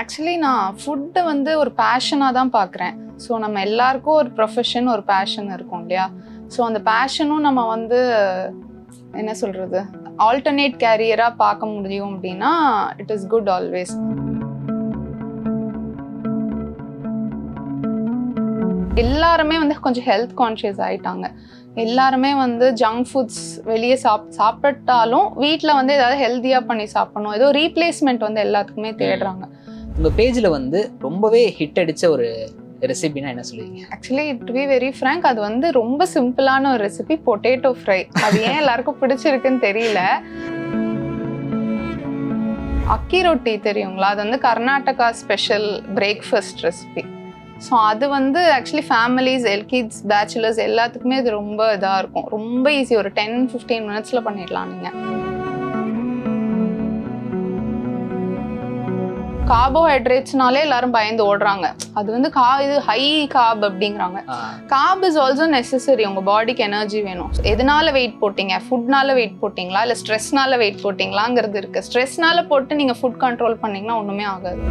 Actually நான் ஃபுட்டை வந்து ஒரு பேஷனாக தான் பார்க்குறேன். ஸோ நம்ம எல்லாருக்கும் ஒரு ப்ரொஃபஷன் ஒரு பேஷன் இருக்கும் இல்லையா? ஸோ அந்த பேஷனும் நம்ம வந்து என்ன சொல்கிறது ஆல்டர்னேட் கேரியராக பார்க்க முடியும் அப்படின்னா இட் இஸ் குட் ஆல்வேஸ் எல்லாருமே வந்து கொஞ்சம் ஹெல்த் கான்ஷியஸ் ஆயிட்டாங்க. எல்லாருமே வந்து ஜங்க் ஃபுட்ஸ் வெளியே சாப் சாப்பிட்டாலும் வீட்டில் வந்து ஏதாவது ஹெல்த்தியாக பண்ணி சாப்பிடணும். ஏதோ ரீப்ளேஸ்மெண்ட் வந்து எல்லாத்துக்குமே தேடுறாங்க. உங்கள் பேஜில் வந்து ரொம்பவே ஹிட் அடித்த ஒரு ரெசிபினா என்ன சொல்லுவீங்க? Actually to be very frank அது வந்து ரொம்ப சிம்பிளான ஒரு ரெசிபி பொட்டேட்டோ ஃப்ரை அது ஏன் எல்லாருக்கும் பிடிச்சிருக்குன்னு தெரியல. அக்கி ரொட்டி தெரியுங்களா? அது வந்து Karnataka special breakfast recipe so அது வந்து ஆக்சுவலி ஃபேமிலிஸ் எல்கிட்ஸ் பேச்சுலர்ஸ் எல்லாத்துக்குமே இது ரொம்ப இதாக இருக்கும். ரொம்ப ஈஸி ஒரு டென் ஃபிஃப்டீன் மினிட்ஸில் பண்ணிடலாம் நீங்கள் கார்போஹைட்ரேட்ஸ்னாலே எல்லாரும் பயந்து ஓடுறாங்க. அது வந்து கா இது ஹை காப் அப்படிங்கிறாங்க. கார்ப் இஸ் ஆல்சோ நெசசரி உங்க பாடிக்கு எனர்ஜி வேணும். எதனால வெயிட் போட்டீங்க? ஃபுட்னால வெயிட் போட்டீங்களா? இல்ல ஸ்ட்ரெஸ்னால வெயிட் போட்டீங்களாங்கிறது இருக்கு. ஸ்ட்ரெஸ்னால போட்டு நீங்க ஃபுட் கண்ட்ரோல் பண்ணீங்கன்னா ஒண்ணுமே ஆகாது.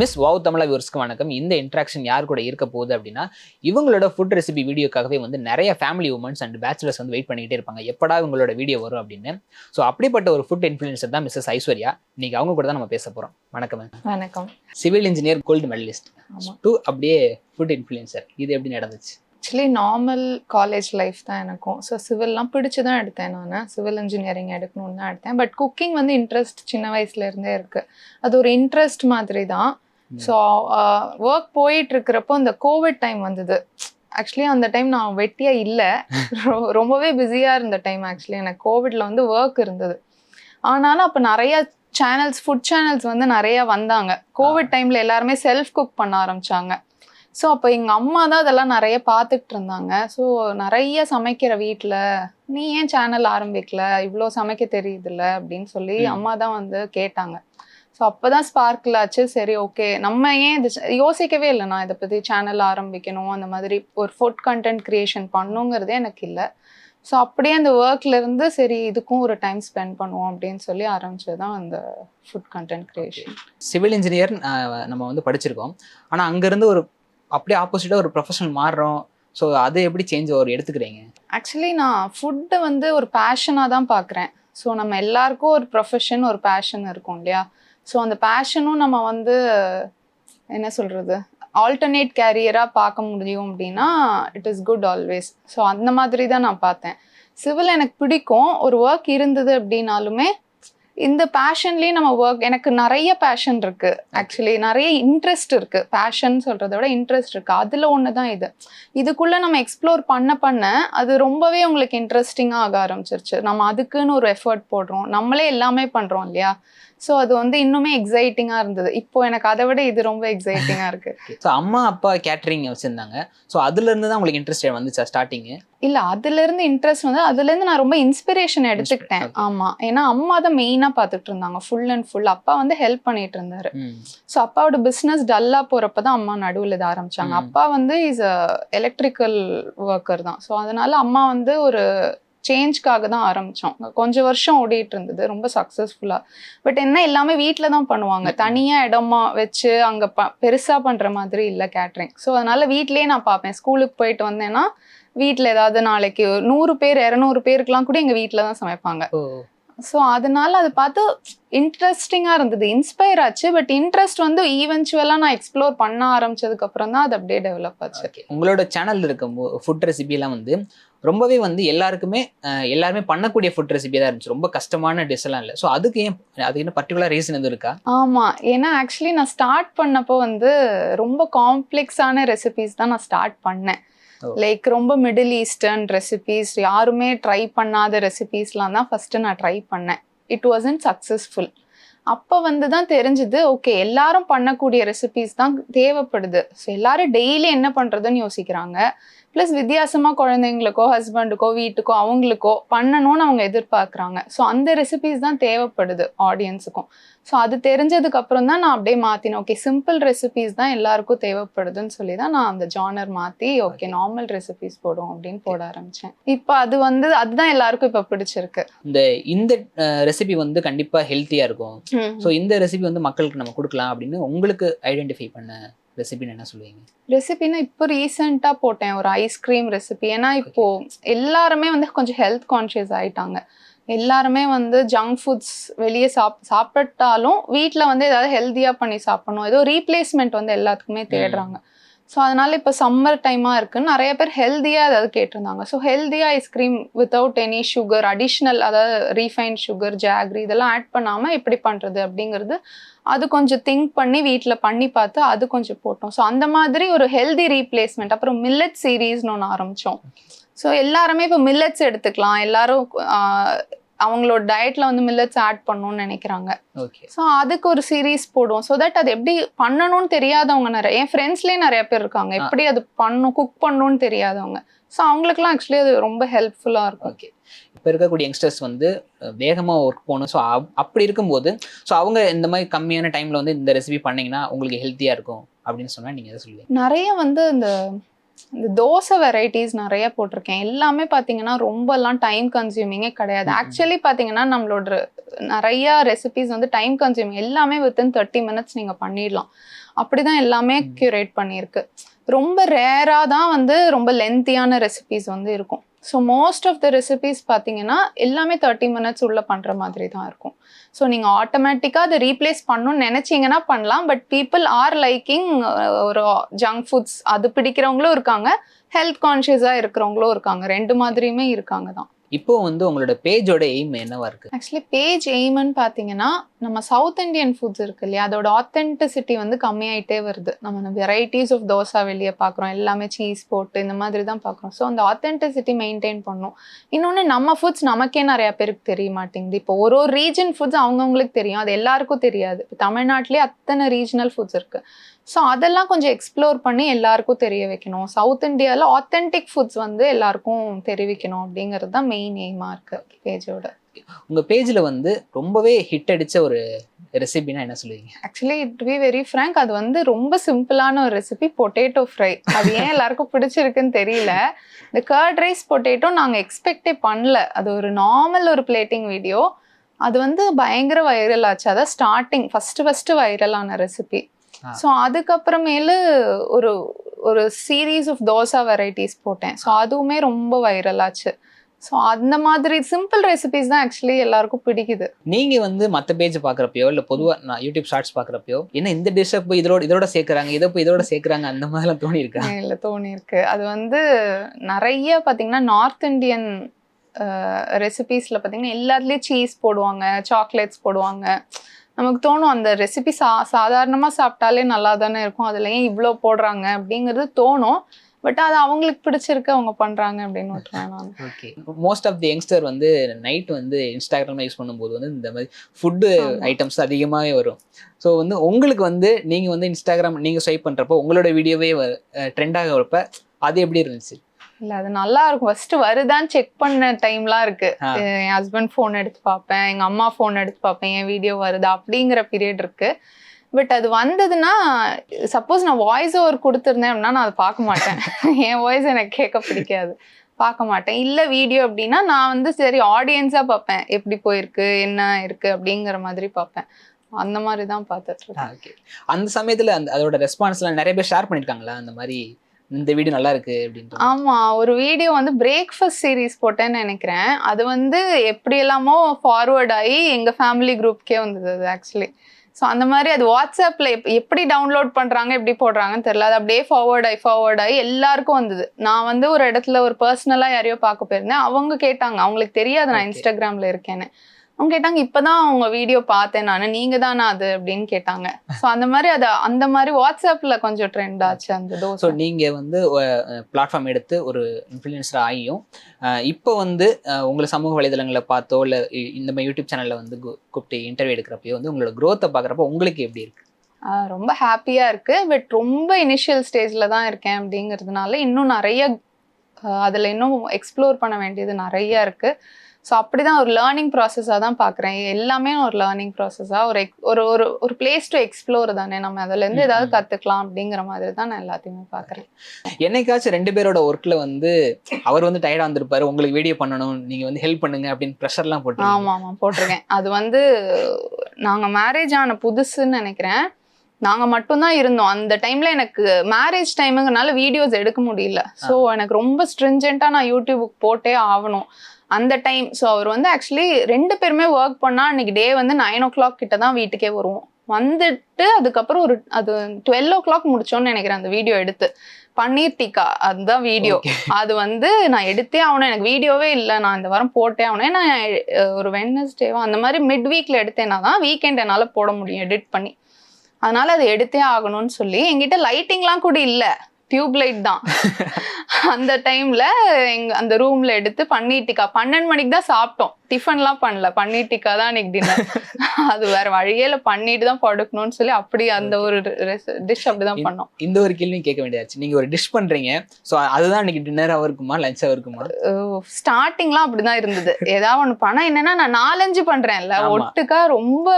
மிஸ் வாவ் தமிழா வியூவர்ஸ்க்கு வணக்கம். இந்த இன்ட்ராக்ஷன் யார் கூட இருக்க போகுது அப்படின்னா இவங்களோட ஃபுட் ரெசிபி வீடியோக்காகவே வந்து நிறைய ஃபேமிலி உமன்ஸ் அண்ட் பேச்சுலர்ஸ் வந்து வெயிட் பண்ணிக்கிட்டே இருப்பாங்க. எப்படா இவங்களோட வீடியோ வரும் அப்படின்னு. ஸோ அப்படிப்பட்ட ஒரு ஃபுட் இன்ஃப்ளூயன்சர் தான் மிஸ்ஸஸ் ஐஸ்வர்யா. இன்னைக்கு அவங்க கூட தான் நம்ம பேச போறோம். வணக்கம். வணக்கம். Civil engineer gold medalist to அப்படியே ஃபுட் இன்ஃப்ளூயன்சர் இது எப்படி நடந்துச்சு? ஆக்சுவலி நார்மல் காலேஜ் லைஃப் தான் எனக்கும். ஸோ சிவில்லாம் பிடிச்சு தான் எடுத்தேன் நான். சிவில் இன்ஜினியரிங் எடுக்கணும்னு தான் எடுத்தேன். பட் குக்கிங் வந்து இன்ட்ரெஸ்ட் சின்ன வயசுல இருந்தே இருக்கு. அது ஒரு இன்ட்ரெஸ்ட் மாதிரி தான். ஸோ ஒர்க் போயிட்டு இருக்கிறப்போ இந்த கோவிட் டைம் வந்தது. ஆக்சுவலி அந்த டைம் நான் வெட்டியா இல்லை. ரொம்பவே பிஸியா இருந்த டைம் ஆக்சுவலி எனக்கு கோவிட்ல வந்து ஒர்க் இருந்தது. ஆனாலும் அப்போ நிறைய சேனல்ஸ் ஃபுட் சேனல்ஸ் வந்து நிறைய வந்தாங்க. கோவிட் டைம்ல எல்லாருமே செல்ஃப் குக் பண்ண ஆரம்பிச்சாங்க. ஸோ அப்போ எங்கள் அம்மா தான் அதெல்லாம் நிறைய பார்த்துட்டு இருந்தாங்க. ஸோ நிறைய சமைக்கிற வீட்டில் நீ ஏன் சேனல் ஆரம்பிக்கல? இவ்வளோ சமைக்க தெரியுதுல்ல அப்படின்னு சொல்லி. அம்மா தான் வந்து கேட்டாங்க. ஸோ அப்போ தான் ஸ்பார்க்கில் ஆச்சு. சரி ஓகே நம்ம ஏன் இது யோசிக்கவே இல்லை. நான் இதை பற்றி சேனல் ஆரம்பிக்கணும். அந்த மாதிரி ஒரு ஃபுட் கண்டென்ட் க்ரியேஷன் பண்ணுங்கிறதே எனக்கு இல்லை. ஸோ அப்படியே அந்த ஒர்க்ல இருந்து சரி இதுக்கும் ஒரு டைம் ஸ்பெண்ட் பண்ணுவோம் அப்படின்னு சொல்லி ஆரம்பிச்சது தான் அந்த food content creation civil engineer நம்ம வந்து படிச்சிருக்கோம். ஆனால் அங்கேருந்து ஒரு அப்படியே ஆப்போசிட்டாக ஒரு ப்ரொஃபஷனல் மாறுறோம். ஸோ அதை எப்படி சேஞ்ச் ஒரு எடுத்துக்கிறீங்க? ஆக்சுவலி நான் ஃபுட்டை வந்து ஒரு பேஷனாக தான் பார்க்குறேன். ஸோ நம்ம எல்லாருக்கும் ஒரு ப்ரொஃபஷன் ஒரு பேஷன் இருக்கும் இல்லையா? ஸோ அந்த பேஷனும் நம்ம வந்து என்ன சொல்கிறது ஆல்டர்னேட் கேரியராக பார்க்க முடியும் அப்படின்னா it is good always so அந்த மாதிரி தான் நான் பார்த்தேன். சிவில் எனக்கு பிடிக்கும். ஒரு ஒர்க் இருந்தது அப்படின்னாலுமே இந்த பேஷன்லேயே நம்ம ஒர்க் எனக்கு நிறைய பேஷன் இருக்குது ஆக்சுவலி நிறைய இன்ட்ரெஸ்ட் இருக்குது பேஷன் சொல்கிறத விட இன்ட்ரெஸ்ட் இருக்குது அதில் ஒன்று தான் இது. இதுக்குள்ளே நம்ம எக்ஸ்ப்ளோர் பண்ண பண்ண அது ரொம்பவே உங்களுக்கு இன்ட்ரெஸ்டிங்காக ஆக ஆரம்பிச்சிருச்சு. நம்ம அதுக்குன்னு ஒரு எஃபர்ட் போடுறோம். நம்மளே எல்லாமே பண்ணுறோம் இல்லையா? ஸோ அது வந்து இன்னுமே எக்ஸைட்டிங்காக இருந்தது. இப்போ எனக்கு அதை விட இது ரொம்ப எக்ஸைட்டிங்காக இருக்கு. ஸோ அம்மா அப்பா கேட்டரிங் வச்சுருந்தாங்க. ஸோ அதுலேருந்து தான் உங்களுக்கு இன்ட்ரெஸ்ட் வந்துச்சா ஸ்டார்டிங்கு இல்ல அதுல இருந்து இன்ட்ரெஸ்ட் வந்து அதுல இருந்து நான் ரொம்ப இன்ஸ்பிரேஷன் எடுத்துக்கிட்டேன். Okay. ஆமா. ஏன்னா அம்மா தான் மெயினா பார்த்துட்டு இருந்தாங்க ஃபுல் அண்ட் ஃபுல் அப்பா வந்து ஹெல்ப் பண்ணிட்டு இருந்தாரு ஸோ அப்பாவோட பிஸ்னஸ் டல்லா போறப்ப தான் அம்மா நடுவில் இதை ஆரம்பிச்சாங்க. ம். அப்பா வந்து இஸ் அ எலக்ட்ரிக்கல் ஒர்க்கர் தான். ஸோ அதனால அம்மா வந்து ஒரு சேஞ்ச்க்காக தான் ஆரம்பிச்சோம். கொஞ்சம் வருஷம் ஓடிட்டு இருந்தது ரொம்ப சக்ஸஸ்ஃபுல்லா பட் என்ன எல்லாமே வீட்டில் தான் பண்ணுவாங்க. ம். தனியா இடமா வச்சு அங்க ப பெருசா பண்ற மாதிரி இல்லை கேட்ரிங் ஸோ அதனால வீட்லயே நான் பார்ப்பேன் ஸ்கூலுக்கு போயிட்டு வந்தேன்னா வீட்டில் ஏதாவது நாளைக்கு நூறு பேர் இரநூறு பேருக்குலாம் கூட எங்க வீட்டில் தான் சமைப்பாங்க. ஸோ அதனால அதை பார்த்து இன்ட்ரெஸ்டிங்காக இருந்தது. இன்ஸ்பயர் ஆச்சு. பட் இன்ட்ரெஸ்ட் வந்து ஈவென்ச்சுவலாக நான் எக்ஸ்ப்ளோர் பண்ண ஆரம்பிச்சதுக்கு அப்புறம் தான் அது அப்படியே டெவலப் ஆச்சு. உங்களோட சேனல் இருக்க ஃபுட் ரெசிபிலாம் வந்து ரொம்பவே வந்து எல்லாருக்குமே எல்லாருமே பண்ணக்கூடிய ஃபுட் ரெசிபி தான் இருந்துச்சு. ரொம்ப கஷ்டமான டிஷ் எல்லாம் இல்லை. ஸோ அதுக்கு ஏன் அதுக்கு என்ன பர்டிகுலர் ரீசன் எதுவும் இருக்கா? ஆமா. ஏன்னா ஆக்சுவலி நான் ஸ்டார்ட் பண்ணப்போ வந்து ரொம்ப காம்ப்ளெக்ஸான ரெசிபிஸ் தான் நான் ஸ்டார்ட் பண்ணேன். லைக் ரொம்ப மிடில் ஈஸ்டர்ன் ரெசிபிஸ் யாருமே ட்ரை பண்ணாத ரெசிபிஸ்லாம் தான் ஃபர்ஸ்ட் நான் ட்ரை பண்ணேன். இட் வாசன்ட் சக்ஸஸ்ஃபுல் அப்போ வந்து தான் தெரிஞ்சுது ஓகே எல்லாரும் பண்ணக்கூடிய ரெசிபிஸ் தான் தேவைப்படுது. ஸோ எல்லாரும் டெய்லி என்ன பண்ணுறதுன்னு யோசிக்கிறாங்க. ப்ளஸ் வித்தியாசமாக குழந்தைங்களுக்கோ ஹஸ்பண்டுக்கோ வீட்டுக்கோ அவங்களுக்கோ பண்ணணும்னு அவங்க எதிர்பார்க்குறாங்க. ஸோ அந்த ரெசிபிஸ் தான் தேவைப்படுது ஆடியன்ஸுக்கும் ஸோ அது தெரிஞ்சதுக்கு அப்புறம் தான் நான் அப்படியே மாற்றினேன் ஓகே சிம்பிள் ரெசிபிஸ் தான் எல்லாருக்கும் தேவைப்படுதுன்னு சொல்லி தான் நான் அந்த ஜானர் மாற்றி ஓகே நார்மல் ரெசிபிஸ் போடும் அப்படின்னு போட ஆரம்பித்தேன் இப்போ அது வந்து அதுதான் எல்லாருக்கும் இப்போ பிடிச்சிருக்கு. இந்த இந்த ரெசிபி வந்து கண்டிப்பா ஹெல்த்தியா இருக்கும். ஸோ இந்த ரெசிபி வந்து மக்களுக்கு நம்ம கொடுக்கலாம் அப்படின்னு உங்களுக்கு ஐடென்டிஃபை பண்ண ரெசிபின்னு என்ன சொல்லுவீங்க? ரெசிபினா இப்போ ரீசெண்டாக போட்டேன் ஒரு ஐஸ்கிரீம் ரெசிபி ஏன்னா இப்போ எல்லாருமே வந்து கொஞ்சம் ஹெல்த் கான்ஷியஸ் ஆயிட்டாங்க. எல்லாருமே வந்து ஜங்க் ஃபுட்ஸ் வெளியே சாப் சாப்பிட்டாலும் வீட்டில் வந்து ஏதாவது ஹெல்த்தியாக பண்ணி சாப்பிடணும். ஏதோ ரீப்ளேஸ்மெண்ட் வந்து எல்லாத்துக்குமே தேடுறாங்க. ஸோ அதனால் இப்போ சம்மர் டைமாக இருக்குன்னு நிறைய பேர் ஹெல்த்தியாக ஏதாவது கேட்டிருந்தாங்க. ஸோ ஹெல்த்தியாக ice cream without any sugar additional அதாவது ரீஃபைன்ட் சுகர் ஜாக்ரி இதெல்லாம் ஆட் பண்ணாமல் எப்படி பண்ணுறது அப்படிங்கிறது அது கொஞ்சம் திங்க் பண்ணி வீட்டில் பண்ணி பார்த்து அது கொஞ்சம் போட்டோம். ஸோ அந்த மாதிரி ஒரு ஹெல்தி ரீப்ளேஸ்மெண்ட் அப்புறம் மில்லட் சீரீஸ்னு ஒன்று ஆரம்பித்தோம் ஸோ எல்லாருமே இப்போ மில்லட்ஸ் எடுத்துக்கலாம். எல்லாரும் அவங்களோட டயட்ல வந்து மில்லட்ஸ் ஆட் பண்ணணும்னு நினைக்கிறாங்க. ஓகே ஸோ அதுக்கு ஒரு சீரீஸ் போடுவோம். ஸோ தட் அது எப்படி பண்ணணும்னு தெரியாதவங்க நிறைய என் ஃப்ரெண்ட்ஸ்லேயே நிறைய பேர் இருக்காங்க. எப்படி அது பண்ணணும் குக் பண்ணணும்னு தெரியாதவங்க. ஸோ அவங்களுக்குலாம் ஆக்சுவலி அது ரொம்ப ஹெல்ப்ஃபுல்லாக இருக்கும். ஓகே இப்போ இருக்கக்கூடிய யங்ஸ்டர்ஸ் வந்து அஹ், வேகமா ஒர்க் போகணும். ஸோ அப்படி இருக்கும்போது ஸோ அவங்க இந்த மாதிரி கம்மியான டைம்ல வந்து இந்த ரெசிபி பண்ணீங்கன்னா உங்களுக்கு ஹெல்த்தியா இருக்கும் அப்படின்னு சொன்னா நீங்க எதை சொல்லுவீங்க? நிறைய வந்து இந்த இந்த தோசை வெரைட்டிஸ் நிறைய போட்டிருக்கேன். எல்லாமே பார்த்தீங்கன்னா ரொம்பலாம் டைம் கன்சியூமிங்கே கிடையாது. ஆக்சுவலி பார்த்தீங்கன்னா நம்மளோட நிறைய ரெசிபிஸ் வந்து டைம் கன்சியூமிங் எல்லாமே வித்தின் தேர்ட்டி மினிட்ஸ் நீங்கள் பண்ணிடலாம். அப்படிதான் எல்லாமே ம். கியூரேட் பண்ணியிருக்கு. ரொம்ப ரேராக தான் வந்து ரொம்ப லென்த்தியான ரெசிபிஸ் வந்து இருக்கும். So most of the recipes பார்த்தீங்கன்னா எல்லாமே தேர்ட்டி மினிட்ஸ் உள்ள பண்ணுற மாதிரி தான் இருக்கும். ஸோ நீங்கள் ஆட்டோமேட்டிக்காக அதை ரீப்ளேஸ் பண்ணணும்னு நினச்சிங்கன்னா பண்ணலாம். பட் பீப்புள் ஆர் லைக்கிங் ஒரு ஜங்க் ஃபுட்ஸ் அது பிடிக்கிறவங்களும் இருக்காங்க. ஹெல்த் கான்ஷியஸாக இருக்கிறவங்களும் இருக்காங்க. ரெண்டு மாதிரியுமே இருக்காங்க தான். இப்போ வந்து உங்களோட பேஜோட எய்ம் என்னவா இருக்கு? ஆக்சுவலி பேஜ் எய்ம்னு பார்த்தீங்கன்னா நம்ம சவுத் இந்தியன் ஃபுட்ஸ் இருக்கு இல்லையா? அதோட ஆத்தென்டிசிட்டி வந்து கம்மியாயிட்டே வருது. நம்ம வெரைட்டிஸ் ஆஃப் தோசை வெளியே பார்க்குறோம் எல்லாமே சீஸ் போட்டு இந்த மாதிரி தான் பார்க்குறோம் ஸோ அந்த ஆத்தென்டிசிட்டி மெயின்டைன் பண்ணும். இன்னொன்று நம்ம ஃபுட்ஸ் நமக்கே நிறையா பேருக்கு தெரிய மாட்டேங்குது. இப்போ ஒரு ஒரு ரீஜன் ஃபுட்ஸ் அவங்கவுங்களுக்கு தெரியும். அது எல்லாருக்கும் தெரியாது. இப்போ தமிழ்நாட்டிலே அத்தனை ரீஜனல் ஃபுட்ஸ் இருக்கு. ஸோ அதெல்லாம் கொஞ்சம் எக்ஸ்ப்ளோர் பண்ணி எல்லாருக்கும் தெரிய வைக்கணும். சவுத் இந்தியாவில் ஆத்தென்டிக் ஃபுட்ஸ் வந்து எல்லாருக்கும் தெரிவிக்கணும் அப்படிங்கிறது தான் மெயின் எய்மாக இருக்கு பேஜோட உங்க பேஜ்ல வந்து ரொம்பவே ஹிட் அடிச்ச ஒரு ரெசிபினா என்ன சொல்லுவீங்க? Actually to be very frank அது வந்து ரொம்ப சிம்பிளான ஒரு ரெசிபி பொட்டேட்டோ ஃப்ரை அது ஏன் எல்லாருக்கும் பிடிச்சிருக்குன்னு தெரியல. இந்த கர்ட் ரைஸ் பொட்டேட்டோ நாங்கள் எக்ஸ்பெக்டே பண்ணல. அது ஒரு நார்மல் ஒரு பிளேட்டிங் வீடியோ அது வந்து பயங்கர வைரல் ஆச்சு. அதான் ஸ்டார்டிங் ஃபர்ஸ்ட் ஃபர்ஸ்ட் வைரலான ரெசிபி. ஸோ அதுக்கப்புறமேலு ஒரு ஒரு சீரீஸ் ஆஃப் தோசா வெரைட்டிஸ் போட்டேன். ஸோ அதுவுமே ரொம்ப வைரல் ஆச்சு. ஸோ அந்த மாதிரி சிம்பிள் ரெசிபிஸ் தான் ஆக்சுவலி எல்லாருக்கும் பிடிக்குது. நீங்க வந்து மத்த பேஜ் பாக்குறப்பயோ இல்ல பொதுவா நான் யூடியூப் ஷார்ட்ஸ் பாக்குறப்பயோ என்ன இந்த டிஷ்ஷை போய் இதோட இதோட சேர்க்கறாங்க இதை போய் இதோட சேர்க்கறாங்க அந்த மாதிரிலாம் தோணி இருக்கா இல்லை தோணியிருக்கு. அது வந்து நிறைய பார்த்தீங்கன்னா நார்த் இந்தியன் ரெசிபீஸில் பார்த்தீங்கன்னா எல்லாத்துலேயும் சீஸ் போடுவாங்க சாக்லேட்ஸ் போடுவாங்க. நமக்கு தோணும் அந்த ரெசிபி சா சாதாரணமாக சாப்பிட்டாலே நல்லா தானே இருக்கும். அதில் ஏன் இவ்வளோ போடுறாங்க அப்படிங்கிறது தோணும். பட் அது அவங்களுக்கு பிடிச்சிருக்கு அவங்க பண்ணுறாங்க அப்படின்னு நான். Okay. Most of the youngster வந்து நைட் வந்து இன்ஸ்டாகிராம் யூஸ் பண்ணும்போது வந்து இந்த மாதிரி ஃபுட்டு. ஐட்டம்ஸ் அதிகமாகவே வரும். ஸோ வந்து உங்களுக்கு வந்து நீங்கள் வந்து இன்ஸ்டாகிராம் நீங்கள் ஸ்வைப் பண்ணுறப்போ உங்களோட வீடியோவே ட்ரெண்டாக வரப்ப அது எப்படி இருந்துச்சு? இல்லை அது நல்லா இருக்கும் ஃபர்ஸ்ட் வருதான்னு செக் பண்ண டைம்லாம் இருக்கு. என் ஹஸ்பண்ட் ஃபோன் எடுத்து பார்ப்பேன் எங்க அம்மா ஃபோன் எடுத்து பார்ப்பேன் என் வீடியோ வருதா அப்படிங்கிற பீரியட் இருக்கு. பட் அது வந்ததுன்னா சப்போஸ் நான் வாய்ஸ் ஓவர் கொடுத்துருந்தேன் அப்படின்னா நான் அதை பார்க்க மாட்டேன். என் வாய்ஸ் எனக்கு கேட்க பிடிக்காது. பார்க்க மாட்டேன். இல்லை வீடியோ அப்படின்னா நான் வந்து சரி ஆடியன்ஸாக பார்ப்பேன். எப்படி போயிருக்கு என்ன இருக்கு அப்படிங்கிற மாதிரி பார்ப்பேன். அந்த மாதிரி தான் பார்த்துட்டு இருக்கேன். அந்த சமயத்தில் அந்த அதோட ரெஸ்பான்ஸ்லாம் நிறைய பேர் ஷேர் பண்ணியிருக்காங்களா அந்த மாதிரி இந்த வீடியோ நல்லா இருக்கு அப்படின்ட்டு. ஆமா ஒரு வீடியோ வந்து பிரேக்ஃபாஸ்ட் சீரிஸ் போட்டேன்னு நினைக்கிறேன். அது வந்து எப்படி எல்லாமோ ஃபார்வர்ட் ஆகி எங்க ஃபேமிலி குரூப்க்கே வந்தது அது ஆக்சுவலி ஸோ அந்த மாதிரி அது வாட்ஸ்அப்ல எப் எப்படி டவுன்லோட் பண்றாங்க எப்படி போடுறாங்கன்னு தெரியல. அது அப்படியே ஃபார்வர்ட் ஆகி ஃபார்வர்ட் ஆகி எல்லாருக்கும் வந்தது. நான் வந்து ஒரு இடத்துல ஒரு பர்சனலா யாரையோ பார்க்க போயிருந்தேன். அவங்க கேட்டாங்க அவங்களுக்கு தெரியாது நான். இன்ஸ்டாகிராம்ல இருக்கேன்னு. அவங்க கேட்டாங்க இப்பதான் உங்க வீடியோ பார்த்தேன் நான். நீங்க தானா அது? அப்படின்னு கேட்டாங்க. ஸோ அந்த மாதிரி அது அந்த மாதிரி வாட்ஸ்அப்ல கொஞ்சம் ட்ரெண்ட் ஆச்சு அந்த ஸோ தோசை நீங்கள் வந்து பிளாட்ஃபார்ம் எடுத்து ஒரு இன்ஃப்ளூயன்சர் ஆகியும் இப்போ வந்து உங்களை சமூக வலைதளங்களை பார்த்தோ இல்லை இந்த மாதிரி யூடியூப் சேனலில் வந்து கூப்பிட்டு இன்டர்வியூ எடுக்கிறப்போ வந்து உங்களோட க்ரோத்தை பார்க்குறப்போ உங்களுக்கு எப்படி இருக்கு? ரொம்ப ஹாப்பியா இருக்கு. பட் ரொம்ப இனிஷியல் ஸ்டேஜ்ல தான் இருக்கேன் அப்படிங்கிறதுனால இன்னும் நிறைய அதில் இன்னும் எக்ஸ்ப்ளோர் பண்ண வேண்டியது நிறைய இருக்கு. ஸோ அப்படிதான் ஒரு லேர்னிங் ப்ராசஸாக தான் பார்க்குறேன் எல்லாமே ஒரு லேர்னிங் ப்ராசஸாக ஒரு ஒரு ஒரு ஒரு பிளேஸ் டு எக்ஸ்ப்ளோர் தானே. நம்ம அதுலேருந்து ஏதாவது. கற்றுக்கலாம் அப்படிங்கிற மாதிரி தான் நான் எல்லாத்தையுமே பார்க்குறேன் என்னைக்காச்சும் ரெண்டு பேரோட ஒர்க்ல வந்து அவர் வந்து டயர்டா வந்திருப்பாரு. உங்களுக்கு வீடியோ பண்ணணும் நீங்க வந்து ஹெல்ப் பண்ணுங்க அப்படின்னு ப்ரெஷர்லாம் போட்டு ஆமாம் ஆமாம் போட்டிருக்கேன். அது வந்து நாங்கள் மேரேஜ் ஆன புதுசுன்னு நினைக்கிறேன். நாங்கள் மட்டும்தான் இருந்தோம். அந்த டைமில் எனக்கு மேரேஜ் டைமுங்கனால வீடியோஸ் எடுக்க முடியல. ஸோ எனக்கு ரொம்ப ஸ்ட்ரிஞ்செண்ட்டாக நான் யூடியூபுக்கு போட்டே ஆகணும். அந்த டைம் ஸோ அவர் வந்து ஆக்சுவலி ரெண்டு பேருமே ஒர்க் பண்ணால் அன்னைக்கு டே வந்து நைன் ஓ கிளாக் கிட்ட தான் வீட்டுக்கே வருவோம். வந்துட்டு அதுக்கப்புறம் ஒரு அது டுவெல் ஓ கிளாக் முடிச்சோன்னு நினைக்கிறேன் அந்த வீடியோ எடுத்து. பன்னீர் டிக்கா அதுதான் வீடியோ. அது வந்து நான் எடுத்தே ஆகணும். எனக்கு வீடியோவே இல்லை. நான் இந்த வாரம் போட்டே ஆகணும். அஹ், ஒரு வெட்னஸ்டேவோ அந்த மாதிரி மிட் வீக்ல எடுத்தேன்னா தான் வீக்கெண்ட் என்னால் போட முடியும் எடிட் பண்ணி. அதனால அது எடுத்தே ஆகணும்னு சொல்லி என்கிட்ட லைட்டிங்லாம் கூட இல்லை. டியூப் லைட் தான். அந்த டைம்ல எங்க அந்த ரூம்ல எடுத்து பன்னீர் டிக்கா பன்னெண்டு மணிக்கு தான் சாப்பிட்டோம். டிஃபன்லாம் பண்ணல. பன்னீர் டிக்கா தான் அன்னைக்கு டின்னர் அது வேற வழியே இல்லை. பண்ணிட்டு தான் படுக்கணும்னு சொல்லி அப்படி அந்த ஒரு டிஷ் அப்படிதான் பண்ணோம். இந்த ஒரு கேள்வியும் கேட்க வேண்டியதாச்சு. நீங்க ஒரு டிஷ் பண்றீங்க. சோ அதுதான் இன்னைக்கு டின்னராக இருக்குமா லஞ்சாக இருக்குமா ஸ்டார்டிங்லாம் அப்படிதான் இருந்தது. ஏதாவது ஒண்ணு பண்ணா என்னன்னா நான் நாலஞ்சு பண்றேன்ல. ஒட்டுக்கா ரொம்ப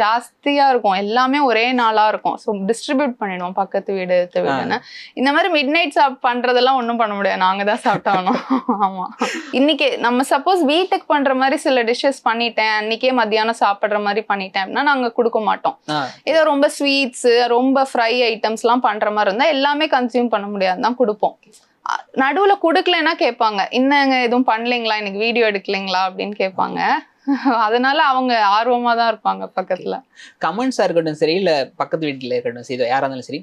ஜாஸ்தியா இருக்கும். எல்லாமே ஒரே நாளா இருக்கும். ஸோ டிஸ்ட்ரிபியூட் பண்ணிடுவோம் பக்கத்து வீடு வீடுன்னு. இந்த மாதிரி மிட் நைட் சாப் பண்றதெல்லாம் ஒண்ணும் பண்ண முடியாது. நாங்க தான் சாப்பிட்டாகணும் ஆமா. இன்னைக்கு நம்ம சப்போஸ் வீட்டுக்கு பண்ற மாதிரி சில டிஷ்ஷஸ் பண்ணிட்டேன். அன்னைக்கே மத்தியானம் சாப்பிடுற மாதிரி பண்ணிட்டேன் அப்படின்னா நாங்க கொடுக்க மாட்டோம். ஏதோ ரொம்ப ஸ்வீட்ஸ் ரொம்ப ஃப்ரை ஐட்டம்ஸ்லாம் பண்ற மாதிரி இருந்தா எல்லாமே கன்சியூம் பண்ண முடியாது. தான் கொடுப்போம். நடுவுல கொடுக்கலன்னா கேட்பாங்க. இன்னங்க எதுவும் பண்ணலைங்களா? எனக்கு வீடியோ எடுக்கலைங்களா? அப்படின்னு கேட்பாங்க. அதனால அவங்க ஆர்வமா தான் இருப்பாங்க பக்கத்துல. கமெண்ட்ஸா இருக்கட்டும் சரி இல்ல பக்கத்து வீட்டுல இருக்கட்டும் சரி யாரா இருந்தாலும் சரி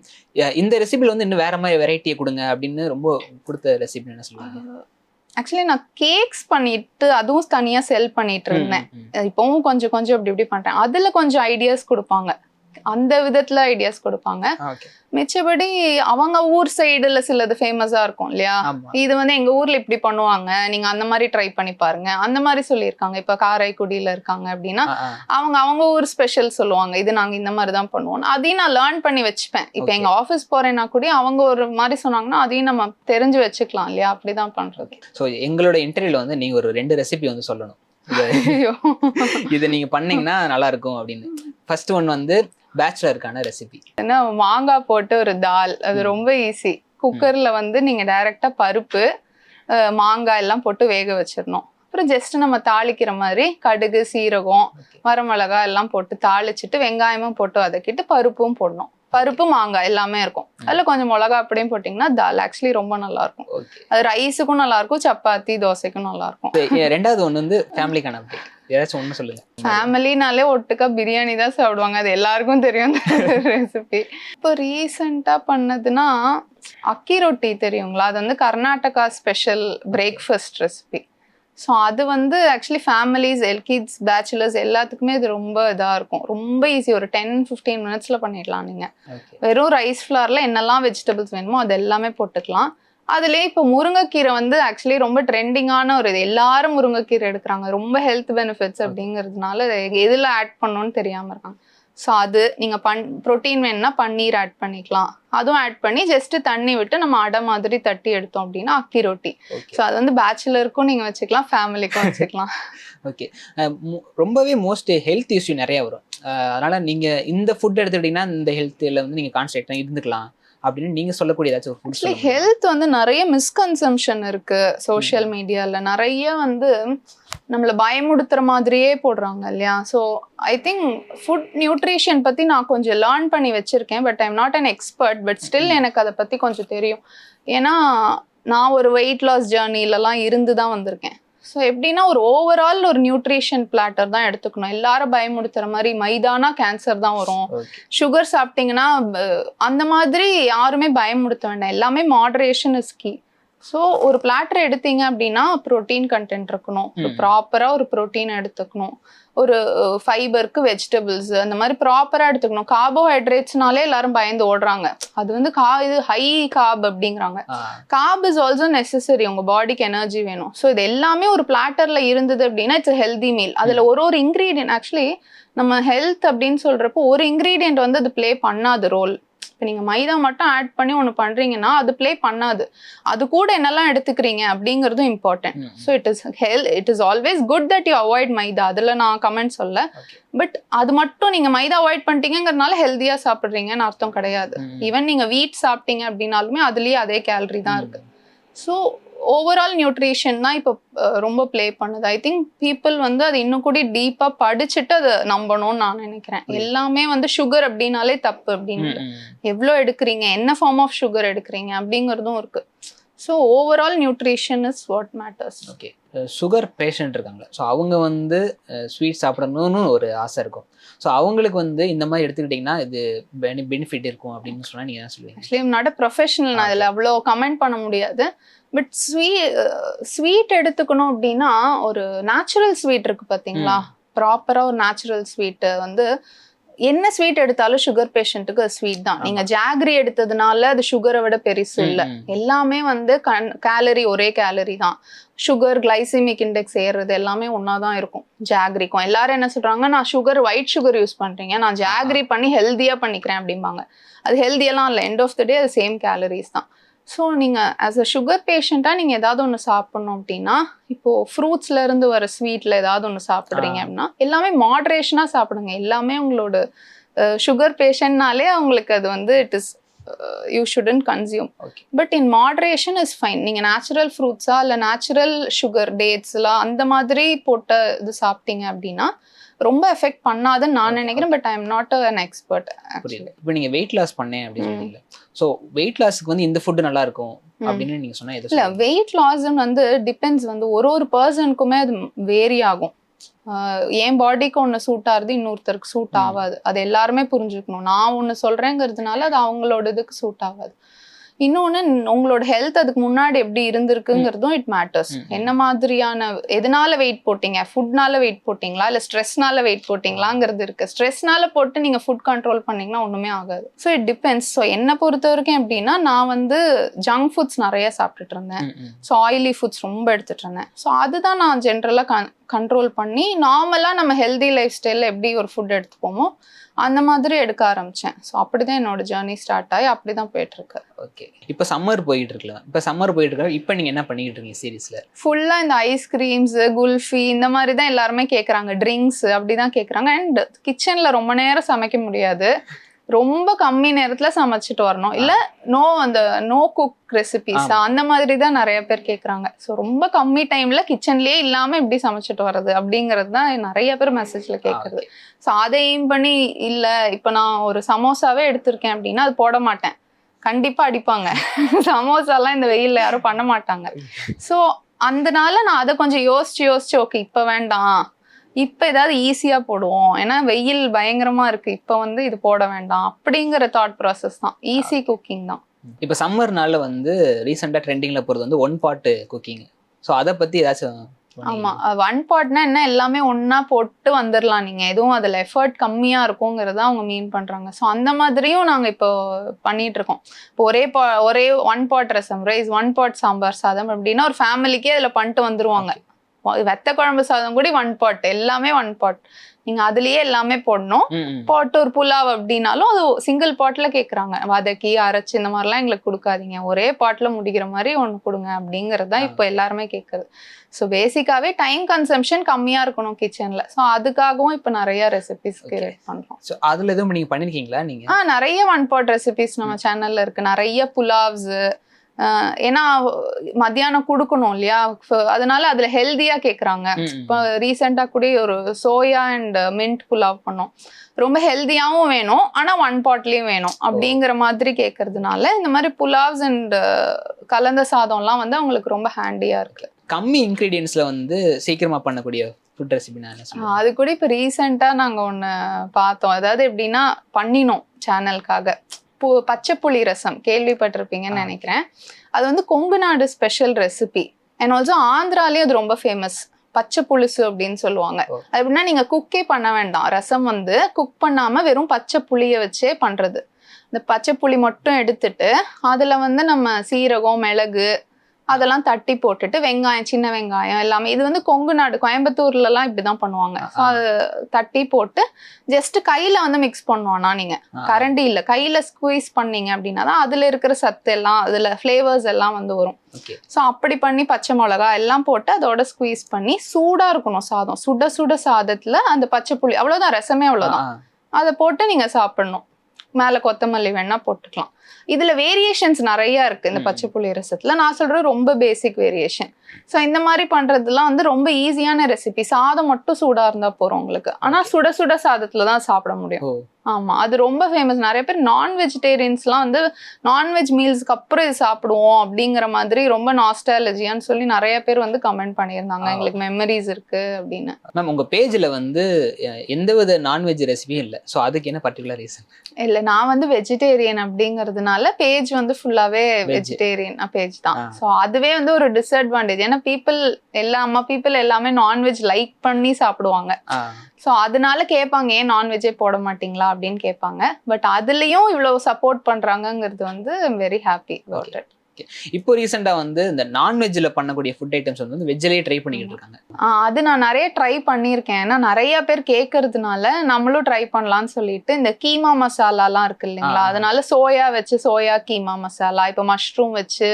இந்த ரெசிபில வந்து இன்னும் வேற மாதிரி வெரைட்டியை கொடுங்க அப்படின்னு ரொம்ப கொடுத்த ரெசிபி என்ன சொல்லுவாங்க? ஆக்சுவலி நான் கேக்ஸ் பண்ணிட்டு அதுவும் தனியா செல் பண்ணிட்டு இருந்தேன். இப்பவும் கொஞ்சம் கொஞ்சம் இப்படி இப்படி பண்றேன். அதுல கொஞ்சம் ஐடியாஸ் கொடுப்பாங்க. அந்த விதத்துல ஐடியாஸ் கொடுப்பாங்க. மிச்சபடி அவங்க ஊர் சைடுல சிலது ஃபேமஸா இருக்கும் இல்லையா? இது வந்து எங்க ஊர்ல இப்படி பண்ணுவாங்க. நீங்க அந்த மாதிரி ட்ரை பண்ணி பாருங்க. அந்த மாதிரி சொல்லியிருக்காங்க. இப்ப காரைக்குடியில இருக்காங்க அப்படின்னா. அவங்க அவங்க ஊர் ஸ்பெஷல் சொல்லுவாங்க. இது நாங்க இந்த மாதிரி தான் பண்ணுவோம் அதையும் நான் லேர்ன் பண்ணி வச்சுப்பேன். இப்ப. எங்க ஆபீஸ் போறேன்னா கூட அவங்க ஒரு மாதிரி சொன்னாங்கன்னா அதையும் நம்ம தெரிஞ்சு வச்சுக்கலாம் இல்லையா? அப்படிதான் பண்றது. ஸோ எங்களோட இன்டர்வியூல வந்து நீங்க ஒரு ரெண்டு ரெசிபி வந்து சொல்லணும். இதை நீங்க பண்ணீங்கன்னா நல்லா இருக்கும் அப்படின்னு. ஃபர்ஸ்ட் ஒன் வந்து பேச்சுலருக்கான ரெசிபி என்ன மாங்காய் போட்டு ஒரு தால் அது. ரொம்ப ஈஸி குக்கர்ல வந்து நீங்க டைரக்டா பருப்பு மாங்காய் எல்லாம் போட்டு வேக வச்சிடணும் அப்புறம் ஜஸ்ட் நம்ம தாளிக்கிற மாதிரி கடுகு சீரகம். வரமிளகா எல்லாம் போட்டு தாளிச்சிட்டு வெங்காயமும் போட்டு வதக்கிட்டு பருப்பும் போடணும் பருப்பு மாங்காய் எல்லாமே இருக்கும். அதுல கொஞ்சம் மிளகா அப்படியும் போட்டிங்கன்னா தால். ஆக்சுவலி ரொம்ப நல்லா இருக்கும் அது ரைஸுக்கும் நல்லா இருக்கும் சப்பாத்தி தோசைக்கும் நல்லா இருக்கும் ரெண்டாவது ஒன்று வந்து ஃபேமிலிக்கான அப்டேட் ஏதாச்சும் ஒன்று சொல்லுங்க. ஃபேமிலினாலே ஒட்டுக்கா பிரியாணி தான் சாப்பிடுவாங்க. அது எல்லாருக்கும் தெரியும் ரெசிபி இப்போ ரீசெண்டாக பண்ணதுன்னா அக்கி ரொட்டி தெரியுங்களா? அது வந்து Karnataka special breakfast recipe so அது வந்து ஆக்சுவலி ஃபேமிலிஸ் எல்கிட்ஸ் பேச்சுலர்ஸ் எல்லாத்துக்குமே இது ரொம்ப இதாக இருக்கும். ரொம்ப ஈஸி ஒரு டென் ஃபிஃப்டீன் மினிட்ஸில் பண்ணிடலாம் நீங்கள் வெறும் ரைஸ் ஃப்ளாரில் என்னெல்லாம் வெஜிடபிள்ஸ் வேணுமோ அது எல்லாமே போட்டுக்கலாம். அதுலேயே இப்போ முருங்கைக்கீரை வந்து ஆக்சுவலி ரொம்ப ட்ரெண்டிங்கான ஒரு இது. எல்லாரும் முருங்கைக்கீரை எடுக்கிறாங்க. ரொம்ப ஹெல்த் பெனிஃபிட்ஸ் அப்படிங்கிறதுனால எதில் ஆட் பண்ணணும்னு தெரியாமல் இருக்காங்க. ஸோ அது நீங்கள் பன் ப்ரோட்டீன் வேணும்னா பன்னீர் ஆட் பண்ணிக்கலாம். அதுவும் ஆட் பண்ணி ஜஸ்ட் தண்ணி விட்டு நம்ம அடை மாதிரி தட்டி எடுத்தோம் அப்படின்னா அக்கி ரொட்டி. ஸோ அது வந்து பேச்சுலருக்கும் நீங்கள் வச்சுக்கலாம் ஃபேமிலிக்கும் வச்சுக்கலாம். ஓகே ரொம்பவே மோஸ்ட் ஹெல்த் இஷ்யூ நிறைய வரும். அதனால நீங்க இந்த ஃபுட் எடுத்துக்கிட்டீங்கன்னா இந்த ஹெல்த்ல வந்து நீங்க கான்சென்ட்ரேட் இருந்துக்கலாம் அப்படின்னு நீங்க சொல்லக்கூடிய ஏதாச்சும் ஒரு ஃபுட் ஹெல்த் வந்து நிறைய மிஸ்கன்சம்ஷன் இருக்கு சோஷியல் மீடியால நிறைய வந்து நம்மள பயமுடுத்துற மாதிரியே போடுறாங்க இல்லையா? So I think food nutrition பத்தி நான் கொஞ்சம் லேர்ன் பண்ணி வச்சிருக்கேன் but I'm not an expert but still எனக்கு அதை பத்தி கொஞ்சம் தெரியும். ஏன்னா நான் ஒரு வெயிட் லாஸ் ஜேர்னிலலாம் இருந்து தான் வந்திருக்கேன். ஸோ எப்படின்னா ஒரு ஓவரால் ஒரு நியூட்ரிஷன் பிளாட்டர் தான் எடுத்துக்கணும். எல்லாரும் பயமுடுத்துற மாதிரி மைதானா கேன்சர் தான் வரும். சுகர் சாப்பிட்டீங்கன்னா அந்த மாதிரி யாருமே பயமுடுத்த வேண்டாம். எல்லாமே மாடரேஷன் இஸ் கீ ஸோ ஒரு பிளாட்டர் எடுத்தீங்க அப்படின்னா ப்ரோட்டீன் கண்டென்ட் இருக்கணும். ப்ராப்பராக ஒரு ப்ரோட்டீன் எடுத்துக்கணும். ஒரு ஃபைபருக்கு வெஜிடபிள்ஸ் அந்த மாதிரி ப்ராப்பராக எடுத்துக்கணும். கார்போஹைட்ரேட்ஸ்னாலே எல்லாரும் பயந்து ஓடுறாங்க. அது வந்து கா இது ஹை காப் அப்படிங்கிறாங்க. கார்ப் இஸ் ஆல்சோ நெசசரி உங்க பாடிக்கு எனர்ஜி வேணும். ஸோ இது எல்லாமே ஒரு பிளாட்டர்ல இருந்தது அப்படின்னா இட்ஸ் ஹெல்தி மீல் அதுல ஒரு ஒரு இன்க்ரீடியன்ட் ஆக்சுவலி நம்ம ஹெல்த் அப்படின்னு சொல்றப்போ ஒரு இன்க்ரீடியன்ட் வந்து அது ப்ளே பண்ணாது ரோல் இப்போ நீங்கள் மைதா மட்டும் ஆட் பண்ணி ஒன்று பண்ணுறீங்கன்னா அது ப்ளே பண்ணாது. அது கூட என்னெல்லாம் எடுத்துக்கிறீங்க அப்படிங்கிறதும் important so it is hell it is always good that you avoid maida. அதில் நான் கமெண்ட் சொல்ல. பட் அது மட்டும் நீங்கள் மைதா அவாய்ட் பண்ணிட்டீங்கிறதுனால ஹெல்த்தியாக சாப்பிட்றீங்கன்னு அர்த்தம் கிடையாது. ஈவன் நீங்கள் வீட் சாப்பிட்டீங்க அப்படின்னாலுமே அதுலேயே அதே கேலரி தான் இருக்கு. ஸோ ஓவரால் நியூட்ரிஷன் தான் இப்போ ரொம்ப ப்ளே பண்ணுது. ஐ திங்க் பீப்புள் வந்து அது இன்னும் கூட டீப்பாக படிச்சுட்டு அதை நம்பணும்னு நான் நினைக்கிறேன். எல்லாமே வந்து சுகர் அப்படின்னாலே தப்பு அப்படின்னு. எவ்வளோ எடுக்கிறீங்க? என்ன ஃபார்ம் ஆஃப் சுகர் எடுக்கிறீங்க? அப்படிங்கிறதும் இருக்கு. So overall nutrition is what matters okay sugar patient இருக்காங்க. ஸோ அவங்க வந்து ஸ்வீட் சாப்பிடணும்னு ஒரு ஆசை இருக்கும். ஸோ அவங்களுக்கு வந்து இந்த மாதிரி எடுத்துக்கிட்டிங்கன்னா இது பெனிஃபிட் இருக்கும் அப்படின்னு சொன்னால் நீங்கள் என்ன சொல்லுவீங்க? ஆக்சுவலி நாட் ப்ரொஃபஷனல் நான் இதில் அவ்வளோ கமெண்ட் பண்ண முடியாது. பட் ஸ்வீ ஸ்வீட் எடுத்துக்கணும் அப்படின்னா ஒரு நேச்சுரல் ஸ்வீட் இருக்கு பார்த்தீங்களா ப்ராப்பராக ஒரு நேச்சுரல் ஸ்வீட்டு வந்து என்ன ஸ்வீட் எடுத்தாலும் சுகர் பேஷண்ட்டுக்கு ஸ்வீட் தான். நீங்க ஜாகரி எடுத்ததுனால அது சுகரை விட பெருசு இல்ல. எல்லாமே வந்து கேலரி ஒரே கேலரி தான். சுகர் கிளைசிமிக் இண்டெக்ஸ் ஏறுறது எல்லாமே ஒன்றா தான் இருக்கும். ஜாகரிக்கும் எல்லாரும் என்ன சொல்றாங்க நான் சுகர் ஒயிட் சுகர் யூஸ் பண்றீங்க. நான் ஜாகரி பண்ணி ஹெல்த்தியா பண்ணிக்கிறேன் அப்படிம்பாங்க. அது ஹெல்த்தியெல்லாம் இல்லை. எண்ட் ஆஃப் த டே அது சேம் கேலரிஸ் தான். ஸோ நீங்கள் ஆஸ் அ சுகர் பேஷண்ட்டாக நீங்கள் ஏதாவது ஒன்று சாப்பிட்ணும் அப்படின்னா இப்போது ஃப்ரூட்ஸ்ல இருந்து வர ஸ்வீட்டில் ஏதாவது ஒன்று சாப்பிட்றீங்க. அப்படின்னா எல்லாமே மாட்ரேஷனாக சாப்பிடுங்க. எல்லாமே உங்களோட சுகர் பேஷண்ட்னாலே அவங்களுக்கு அது வந்து it is you shouldn't consume but in moderation is fine நீங்கள் நேச்சுரல் ஃப்ரூட்ஸா இல்லை நேச்சுரல் சுகர் டேட்ஸ்லாம் அந்த மாதிரி போட்ட இது சாப்பிட்டீங்க அப்படின்னா ரொம்ப எஃபெக்ட் பண்ணாதுன்னு நான் நினைக்கிறேன். But I am not an expert இப்போ நீங்கள் வெயிட் லாஸ் பண்ணேன் அப்படின்னு ஸோ வெயிட் லாஸ்க்கு வந்து இந்த ஃபுட்டு நல்லா இருக்கும். அப்படின்னு நீங்கள் சொன்னால் எது இல்ல? வெயிட் லாஸ் வந்து டிபெண்ட்ஸ் வந்து ஒரு ஒரு பர்சனுக்குமே அது வேரி ஆகும் என் பாடிக்கு ஒன்று சூட் ஆகுது இன்னொருத்தருக்கு சூட். ஆகாது அது எல்லாருமே புரிஞ்சுக்கணும் நான் ஒன்று சொல்றேங்கிறதுனால அது அவங்களோட இதுக்கு சூட் ஆகாது இன்னொன்று உங்களோட ஹெல்த் அதுக்கு முன்னாடி எப்படி இருந்திருக்குங்கிறதும் இட் மேட்டர்ஸ். என்ன மாதிரியான எதனால வெயிட் போட்டீங்க? ஃபுட்னால வெயிட் போட்டீங்களா? இல்லை ஸ்ட்ரெஸ்னால வெயிட் போட்டீங்களாங்கிறது இருக்கு. ஸ்ட்ரெஸ்னால போட்டு நீங்கள் ஃபுட் கண்ட்ரோல் பண்ணீங்கன்னா ஒன்றுமே ஆகாது. ஸோ இட் டிபெண்ட்ஸ் ஸோ என்னை பொறுத்த வரைக்கும் எப்படின்னா நான் வந்து ஜங்க் ஃபுட்ஸ் நிறைய சாப்பிட்டுட்டு இருந்தேன். ஸோ ஆயிலி ஃபுட்ஸ் ரொம்ப எடுத்துட்டு இருந்தேன். ஸோ அதுதான் நான் ஜென்ரலாக கன் கண்ட்ரோல் பண்ணி நார்மலாக நம்ம ஹெல்தி லைஃப் ஸ்டைலில் எப்படி ஒரு ஃபுட் எடுத்துப்போமோ அந்த மாதிரி எடுக்க ஆரம்பித்தேன் ஸோ அப்படி தான் என்னோட ஜேர்னி ஸ்டார்ட் ஆகி அப்படி தான் போயிட்டுருக்கு. ஓகே இப்போ சம்மர் போயிட்டு இருக்குல்ல இப்போ சம்மர் போயிட்டு இருக்க இப்போ நீங்கள் என்ன பண்ணிக்கிட்டு இருக்கீங்க சீரீஸில் ஃபுல்லாக இந்த ஐஸ்கிரீம்ஸு குல்ஃபி இந்த மாதிரி தான் எல்லாருமே கேட்குறாங்க ட்ரிங்க்ஸ் அப்படி தான் கேட்குறாங்க அண்ட் கிச்சனில் ரொம்ப நேரம் சமைக்க முடியாது. ரொம்ப கம்மி நேரத்துல சமைச்சிட்டு வரணும். இல்ல நோ அந்த நோ குக் ரெசிபிஸ். அந்த மாதிரி தான் நிறைய பேர் கேக்குறாங்க. ஸோ ரொம்ப கம்மி டைம்ல கிச்சன்லயே இல்லாம எப்படி சமைச்சிட்டு வர்றது? அப்படிங்கிறது தான் நிறைய பேர் மெசேஜ்ல கேக்குறது. ஸோ அதை எய்ம் பண்ணி இல்ல இப்ப நான் ஒரு சமோசாவே எடுத்திருக்கேன் அப்படின்னா அது போட மாட்டேன். கண்டிப்பா அடிப்பாங்க. சமோசாலாம் இந்த வெயில்ல யாரும் பண்ண மாட்டாங்க. ஸோ அதனால நான் அதை கொஞ்சம் யோசிச்சு யோசிச்சு ஓகே இப்ப வேண்டாம். இப்ப ஏதாவது ஈஸியா போடுவோம். ஏன்னா வெயில் பயங்கரமா இருக்கு. இப்ப வந்து இது போட வேண்டாம். அப்படிங்கிற தாட் ப்ராசஸ் தான். ஈஸி குக்கிங் தான். இப்போ சம்மர்னால வந்து ரீசெண்டாக ட்ரெண்டிங்கில் போகிறது வந்து ஒன் பாட்டு குக்கிங் ஸோ அதை பற்றி ஏதாச்சும் ஆமா. ஒன் பாட்னா என்ன? எல்லாமே ஒண்ணா போட்டு வந்துடலாம் நீங்க. எதுவும் அதுல எஃபர்ட் கம்மியா இருக்குங்கிறத அவங்க மீன் பண்றாங்க. ஸோ அந்த மாதிரியும் நாங்க இப்போ பண்ணிட்டு இருக்கோம் இப்போ ஒரே பா ஒரே one pot rasam rice one pot sambar சாதம் அப்படின்னா ஒரு ஃபேமிலிக்கே அதுல பண்ணிட்டு வந்துருவாங்க. வெத்த குழம்பு சாதம் கூட ஒன் பாட் எல்லாமே ஒன் பாட் நீங்க அதுலயே எல்லாமே போடணும். ம், ம். பாட் ஒரு புலாவ் அப்படின்னாலும் அது சிங்கிள் பாட்ல கேக்குறாங்க. வதக்கி அரைச்சு இந்த மாதிரிலாம் எங்களுக்கு கொடுக்காதீங்க. ஒரே பாட்ல முடிக்கிற மாதிரி ஒன்று கொடுங்க அப்படிங்கிறது தான் இப்போ எல்லாருமே கேட்குறது ஸோ பேசிக்காவே டைம் கன்சம்ஷன் கம்மியா இருக்கணும் கிச்சன்ல ஸோ அதுக்காகவும் இப்போ நிறைய ரெசிபிஸ். கிரியேட் பண்றோம். ஸோ அதில் எதுவும் நீங்கள் பண்ணியிருக்கீங்களா நீங்கள் ஆ நிறைய ஒன் பாட் ரெசிபிஸ் நம்ம சேனல்ல இருக்கு. நிறைய புலாவ்ஸ் ஏன்னா மத்தியானம் கொடுக்கணும் இல்லையா? அதனால அதுல ஹெல்தியா கேக்குறாங்க. இப்போ ரீசெண்டாக கூட ஒரு சோயா அண்ட் மின்ட் புலாவ் பண்ணோம். ரொம்ப ஹெல்த்தியாகவும் வேணும் ஆனால் ஒன் பாட்லேயும் வேணும் அப்படிங்கிற மாதிரி கேட்கறதுனால இந்த மாதிரி புலாவ்ஸ் அண்ட் கலந்த சாதம்லாம் வந்து அவங்களுக்கு ரொம்ப ஹேண்டியாக இருக்கு. கம்மி இன்க்ரீடியன்ஸில் வந்து சீக்கிரமாக பண்ணக்கூடிய ஃபுட் ரெசிபி அது கூட இப்போ ரீசெண்டாக நாங்கள் ஒன்று பார்த்தோம். அதாவது எப்படின்னா பண்ணினோம் சேனலுக்காக பு பச்சை புளி ரசம் கேள்விப்பட்டிருப்பீங்கன்னு. நினைக்கிறேன். அது வந்து Kongu Nadu special recipe. And also ஆந்திராலேயும் அது ரொம்ப ஃபேமஸ் பச்சை புளிசு அப்படின்னு சொல்லுவாங்க. அது எப்படின்னா நீங்க குக்கே பண்ண வேண்டாம். ரசம் வந்து குக் பண்ணாம வெறும் பச்சை புளிய வச்சே பண்றது. இந்த பச்சை புளி மட்டும் எடுத்துட்டு அதுல வந்து நம்ம சீரகம் மிளகு அதெல்லாம் தட்டி போட்டுட்டு வெங்காயம் சின்ன வெங்காயம் எல்லாமே. இது வந்து கொங்கு நாடு கோயம்புத்தூர்ல எல்லாம் இப்படிதான் பண்ணுவாங்க. ஸோ அது தட்டி போட்டு ஜஸ்ட் கையில வந்து மிக்ஸ் பண்ணுவோம்னா நீங்க. கரண்டி இல்ல. கையில ஸ்குவீஸ் பண்ணீங்க அப்படின்னா தான் அதுல இருக்கிற சத்து எல்லாம் அதுல ஃபிளேவர்ஸ் எல்லாம் வந்து வரும். ஸோ அப்படி பண்ணி பச்சை மிளகா எல்லாம் போட்டு அதோட ஸ்குவீஸ் பண்ணி சூடா இருக்கணும் சாதம். சுட சுட சாதத்துல அந்த பச்சை புளி அவ்வளவுதான் ரசமே அவ்வளவுதான். அதை போட்டு நீங்க சாப்பிடணும். மேல கொத்தமல்லி வேணா போட்டுக்கலாம். இதுல வேரியேஷன்ஸ் நிறைய இருக்கு இந்த. பச்சை புளி ரசத்துல. நான் சொல்றது ரொம்ப பேசிக் வேரியேஷன் ஸோ இந்த மாதிரி பண்றதுலாம் வந்து ரொம்ப ஈஸியான ரெசிபி சாதம் மட்டும் சூடா இருந்தா போறோம் உங்களுக்கு. ஆனா சுட சுட சாதத்துல தான் சாப்பிட முடியும். ஓ. ஆமா. அது ரொம்ப ஃபேமஸ் நிறைய பேர் நான் வெஜிடேரியன்ஸ்லாம் வந்து நான்வெஜ் மீல்ஸ்க்கு அப்புறம் இது சாப்பிடுவோம் அப்படிங்கிற மாதிரி ரொம்ப நாஸ்டாலஜியான்னு சொல்லி நிறைய பேர் வந்து கமெண்ட் பண்ணியிருந்தாங்க. எங்களுக்கு மெமரிஸ் இருக்கு அப்படின்னு. மேம் உங்க பேஜ்ல வந்து எந்தவித நான்வெஜ் ரெசிபியும் இல்லை. ஸோ அதுக்கு என்ன பர்டிகுலர் ரீசன் இல்ல நான் வந்து வெஜிடேரியன் அப்படிங்கறதுனால பேஜ் வந்து ஃபுல்லாவே Veg. வெஜிடேரியன் பேஜ் தான். ஸோ அதுவே வந்து ஒரு டிஸ்அட்வான்டேஜ் ஏன்னா பீப்புள் எல்லா அம்மா பீப்புள் எல்லாமே நான்வெஜ் லைக் பண்ணி சாப்பிடுவாங்க. ஸோ அதனால கேட்பாங்க ஏன் நான்வெஜ்ஜே போட மாட்டீங்களா? அப்படின்னு கேட்பாங்க. பட் அதுலயும் இவ்வளவு சப்போர்ட் பண்றாங்கங்கிறது வந்து வெரி ஹாப்பி அபவுட் இட் இப்போ ரீசெண்டா வந்து இந்த நான்வெஜ்ல பண்ணக்கூடிய ஃபுட் ஐட்டம்ஸ் வந்து வெஜ்ஜிலேயே ட்ரை பண்ணிக்கிட்டு இருக்காங்க. அது நான் நிறைய ட்ரை பண்ணியிருக்கேன். ஏன்னா நிறைய பேர் கேட்கறதுனால நம்மளும் ட்ரை பண்ணலாம்னு சொல்லிட்டு இந்த கீமா மசாலாலாம் இருக்கு இல்லைங்களா. அதனால சோயா வச்சு சோயா கீமா மசாலா இப்போ மஷ்ரூம் வச்சு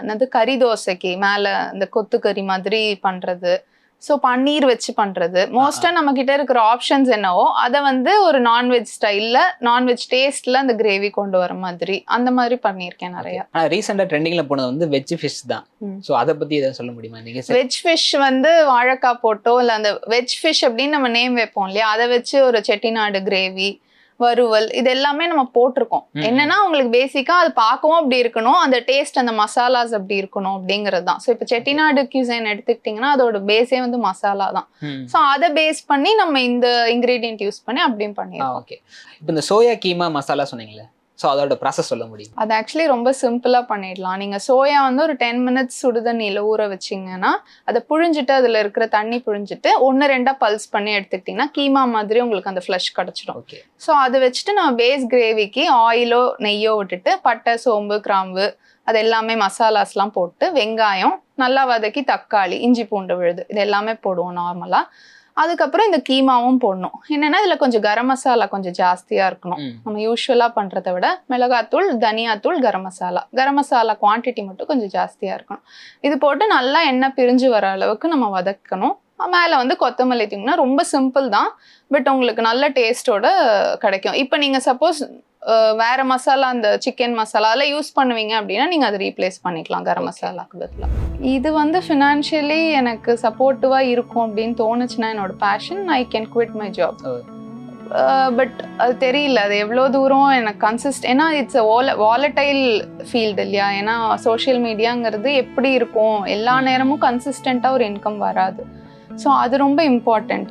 என்னது கறி தோசைக்கு மேலே இந்த கொத்துக்கறி மாதிரி பண்றது. ஸோ பன்னீர் வச்சு பண்றது. மோஸ்டா நம்ம கிட்ட இருக்கிற ஆப்ஷன்ஸ் என்னவோ அதை வந்து ஒரு நான்வெஜ் ஸ்டைல்ல நான்வெஜ் டேஸ்ட்ல அந்த கிரேவி கொண்டு வர மாதிரி அந்த மாதிரி பண்ணியிருக்கேன் நிறைய. ஆனா ரீசெண்டா ட்ரெண்டிங்ல போனது வந்து வெஜ் ஃபிஷ் தான். ஸோ அதை பத்தி எதாவது சொல்ல முடியுமா? நீங்க சரி. வெஜ் ஃபிஷ் வந்து வாழைக்காய் போட்டோ இல்லை அந்த வெஜ் ஃபிஷ் அப்படின்னு நம்ம நேம் வைப்போம் இல்லையா? அதை வச்சு ஒரு செட்டிநாடு கிரேவி வறுவல் இது எல்லாமே நம்ம போட்டிருக்கோம். என்னன்னா உங்களுக்கு பேசிக்கா அது பார்க்கவும் அப்படி இருக்கணும். அந்த டேஸ்ட் அந்த மசாலாஸ் அப்படி இருக்கணும் அப்படிங்கிறது தான். ஸோ இப்போ செட்டிநாடு கியூசைன் எடுத்துக்கிட்டிங்கன்னா அதோட பேஸே வந்து மசாலா தான். ஸோ அதை பேஸ் பண்ணி நம்ம இந்த இன்கிரீடியன்ட் யூஸ் பண்ணி அப்படியும் ஆ பண்ணிடுவோம் ஓகே இப்போ இந்த சோயா கீமா மசாலா சொன்னீங்களே ஸோ அதோட ப்ராசஸ் சொல்ல முடியும்? அது ஆக்சுவலி ரொம்ப சிம்பிளாக பண்ணிடலாம். நீங்கள் சோயா வந்து ஒரு டென் மினிட்ஸ் சுடுதண்ணியில் ஊற வச்சிங்கன்னா அதை புழிஞ்சிட்டு அதில் இருக்கிற தண்ணி புழிஞ்சிட்டு ஒன்று ரெண்டாக பல்ஸ் பண்ணி எடுத்துக்கிட்டிங்கன்னா கீமா மாதிரி உங்களுக்கு அந்த ஃப்ளஷ் கிடச்சிடும். ஓகே ஸோ அதை வச்சுட்டு நம்ம பேஸ் கிரேவிக்கு ஆயிலோ நெய்யோ விட்டுட்டு பட்டை சோம்பு கிராம்பு அது எல்லாமே மசாலாஸ்லாம் போட்டு வெங்காயம் நல்லா வதக்கி தக்காளி இஞ்சி பூண்டு விழுது இது எல்லாமே போடுவோம் நார்மலாக அதுக்கப்புறம் இந்த கீமாவும் போடணும். என்னன்னா இதில் கொஞ்சம் கரம் மசாலா கொஞ்சம் ஜாஸ்தியாக இருக்கணும். நம்ம யூஸ்வலாக பண்ணுறத விட மிளகாத்தூள் தனியாத்தூள் கரம் மசாலா. கரம் மசாலா குவான்டிட்டி மட்டும் கொஞ்சம் ஜாஸ்தியாக இருக்கணும். இது போட்டு நல்லா எண்ணெய் பிரிஞ்சு வர அளவுக்கு நம்ம வதக்கணும். மேலே வந்து கொத்தமல்லி தூங்கினா ரொம்ப சிம்பிள் தான். பட் உங்களுக்கு நல்ல டேஸ்ட்டோட கிடைக்கும். இப்போ நீங்கள் சப்போஸ் வேற மசாலா அந்த சிக்கன் மசாலால யூஸ் பண்ணுவீங்க அப்படின்னா நீங்கள் அதை ரீப்ளேஸ் பண்ணிக்கலாம் கரம். மசாலாக்கு பதிலாக இது வந்து ஃபினான்ஷியலி எனக்கு சப்போர்ட்டிவாக இருக்கும் அப்படின்னு தோணுச்சுன்னா என்னோட passion I can quit my job. But அது தெரியல அது எவ்வளோ தூரம் எனக்கு கன்சிஸ்ட் ஏன்னா இட்ஸ் வால வாலடைல் ஃபீல்டு இல்லையா? ஏன்னா சோஷியல் மீடியாங்கிறது எப்படி இருக்கும்? எல்லா நேரமும் கன்சிஸ்டண்ட்டாக ஒரு இன்கம் வராது. ஸோ அது ரொம்ப இம்பார்ட்டண்ட்